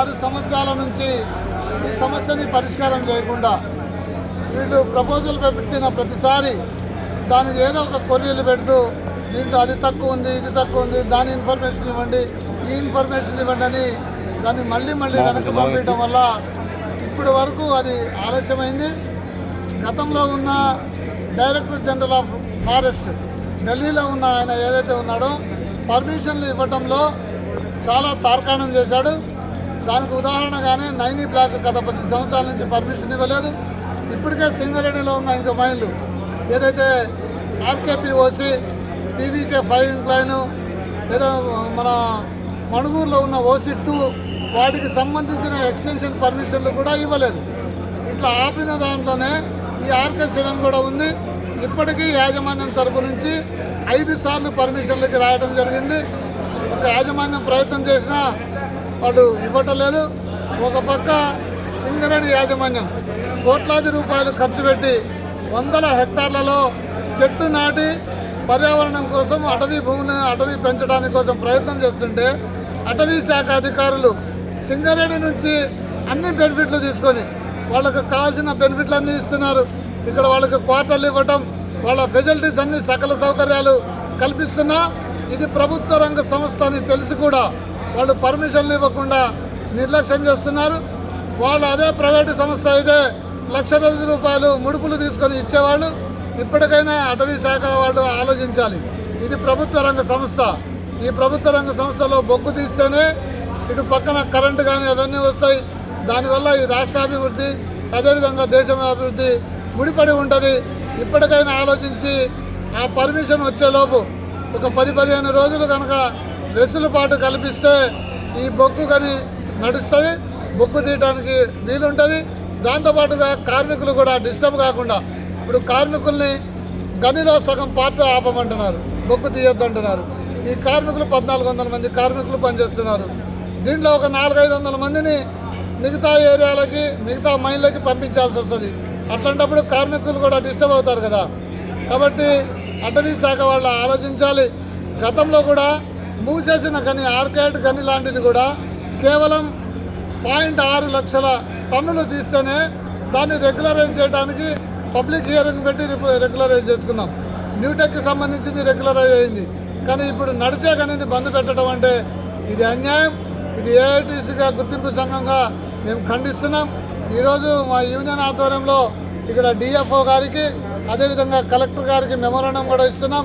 ఆరు సంవత్సరాల నుంచి ఈ సమస్యని పరిష్కారం చేయకుండా వీళ్ళు ప్రపోజల్ పెట్టిన ప్రతిసారి దానికి ఏదో ఒక కొర్రీలు పెడుతూ దీంట్లో అది తక్కువ ఉంది ఇది తక్కువ ఉంది దాని ఇన్ఫర్మేషన్ ఇవ్వండి ఈ ఇన్ఫర్మేషన్ ఇవ్వండి అని దాన్ని మళ్ళీ మళ్ళీ వెనక్కి పంపించడం వల్ల ఇప్పటి వరకు అది ఆలస్యమైంది. గతంలో ఉన్న డైరెక్టర్ జనరల్ ఆఫ్ ఫారెస్ట్ ఢిల్లీలో ఉన్న ఆయన ఏదైతే ఉన్నాడో పర్మిషన్లు ఇవ్వటంలో చాలా తార్కాణం చేశాడు. దానికి ఉదాహరణగానే నైనీ బ్లాక్ గత పది సంవత్సరాల నుంచి పర్మిషన్ ఇవ్వలేదు. ఇప్పటికే సింగరేణిలో ఉన్న ఇంకో మైన్లు ఏదైతే ఆర్కేపీఓసి పీవీకే ఫైవ్ ఇంక్లైన్ లేదా మన మణుగూరులో ఉన్న ఓసి టూ వాటికి సంబంధించిన ఎక్స్టెన్షన్ పర్మిషన్లు కూడా ఇవ్వలేదు. ఇట్లా ఆపిన దాంట్లోనే ఈ ఆర్కే సెవెన్ కూడా ఉంది. ఇప్పటికీ యాజమాన్యం తరపు నుంచి ఐదు సార్లు పర్మిషన్లకి రాయడం జరిగింది. ఒక యాజమాన్యం ప్రయత్నం చేసినా వాడు ఇవ్వటం లేదు ఒక పక్క సింగరేణి యాజమాన్యం కోట్లాది రూపాయలు ఖర్చు పెట్టి వందల హెక్టార్లలో చెట్టు నాటి పర్యావరణం కోసం అటవీ భూమిని అటవీ పెంచడానికి కోసం ప్రయత్నం చేస్తుంటే అటవీ శాఖ అధికారులు సింగరేణి నుంచి అన్ని బెనిఫిట్లు తీసుకొని వాళ్ళకు కావాల్సిన బెనిఫిట్లు అన్నీ ఇస్తున్నారు. ఇక్కడ వాళ్ళకి క్వార్టర్లు ఇవ్వటం వాళ్ళ ఫెసిలిటీస్ అన్ని సకల సౌకర్యాలు కల్పిస్తున్నా ఇది ప్రభుత్వ రంగ సంస్థ అని తెలిసి కూడా వాళ్ళు పర్మిషన్లు ఇవ్వకుండా నిర్లక్ష్యం చేస్తున్నారు. వాళ్ళు అదే ప్రైవేటు సంస్థ అయితే లక్ష రూపాయలు ముడుపులు తీసుకొని ఇచ్చేవాళ్ళు. ఇప్పటికైనా అటవీ శాఖ వాళ్ళు ఆలోచించాలి. ఇది ప్రభుత్వ రంగ సంస్థ. ఈ ప్రభుత్వ రంగ సంస్థలో బొగ్గు తీస్తేనే ఇటు పక్కన కరెంటు కానీ అవన్నీ వస్తాయి. దానివల్ల ఈ రాష్ట్రాభివృద్ధి అదేవిధంగా దేశం అభివృద్ధి ముడిపడి ఉంటుంది. ఇప్పటికైనా ఆలోచించి ఆ పర్మిషన్ వచ్చేలోపు ఒక పది పదిహేను రోజులు కనుక వెసులుబాటు కల్పిస్తే ఈ బొగ్గు కానీ నడుస్తుంది. బొగ్గు తీయడానికి వీలుంటుంది. దాంతోపాటుగా కార్మికులు కూడా డిస్టర్బ్ కాకుండా ఇప్పుడు కార్మికుల్ని గనిలో సగం పార్ట్ ఆపమంటున్నారు. బొగ్గు తీయొద్దంటున్నారు. ఈ కార్మికులు పద్నాలుగు వందల మంది కార్మికులు పనిచేస్తున్నారు. దీంట్లో ఒక నాలుగైదు వందల మందిని మిగతా ఏరియాలకి మిగతా మైన్లకి పంపించాల్సి వస్తుంది. అట్లాంటప్పుడు కార్మికులు కూడా డిస్టర్బ్ అవుతారు కదా. కాబట్టి అటవీ శాఖ వాళ్ళు ఆలోచించాలి. గతంలో కూడా మూసేసిన గని ఆర్కేడ్ గని లాంటిది కూడా కేవలం పాయింట్ ఆరు లక్షల టన్నులు తీస్తేనే దాన్ని రెగ్యులరైజ్ చేయడానికి పబ్లిక్ హియరింగ్ పెట్టి రెగ్యులరైజ్ చేసుకున్నాం. న్యూటెక్కి సంబంధించింది రెగ్యులరైజ్ అయింది. కానీ ఇప్పుడు నడిచే గనిని బంద్ పెట్టడం అంటే ఇది అన్యాయం. ఇది ఏఐటీసీగా గుర్తింపు సంఘంగా మేము ఖండిస్తున్నాం. ఈరోజు మా యూనియన్ ఆధ్వర్యంలో ఇక్కడ డిఎఫ్ఓ గారికి అదేవిధంగా కలెక్టర్ గారికి మెమోరాండం కూడా ఇస్తున్నాం.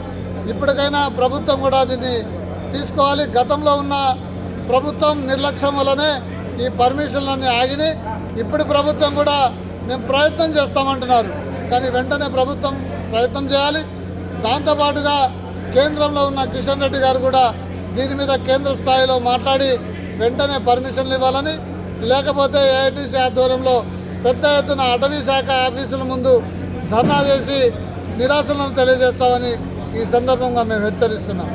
ఇప్పటికైనా ప్రభుత్వం కూడా దీన్ని తీసుకోవాలి. గతంలో ఉన్న ప్రభుత్వం నిర్లక్ష్యం వల్లనే ఈ పర్మిషన్లన్నీ ఆగినాయి. ఇప్పుడు ప్రభుత్వం కూడా మేము ప్రయత్నం చేస్తామంటున్నారు. కానీ వెంటనే ప్రభుత్వం ప్రయత్నం చేయాలి. దాంతోపాటుగా కేంద్రంలో ఉన్న కిషన్ రెడ్డి గారు కూడా దీని మీద కేంద్ర స్థాయిలో మాట్లాడి వెంటనే పర్మిషన్లు ఇవ్వాలని లేకపోతే ఏఐటీసీ ఆధ్వర్యంలో పెద్ద ఎత్తున అటవీ శాఖ ఆఫీసుల ముందు ధర్నా చేసి నిరాశలను తెలియజేస్తామని ఈ సందర్భంగా మేము హెచ్చరిస్తున్నాం.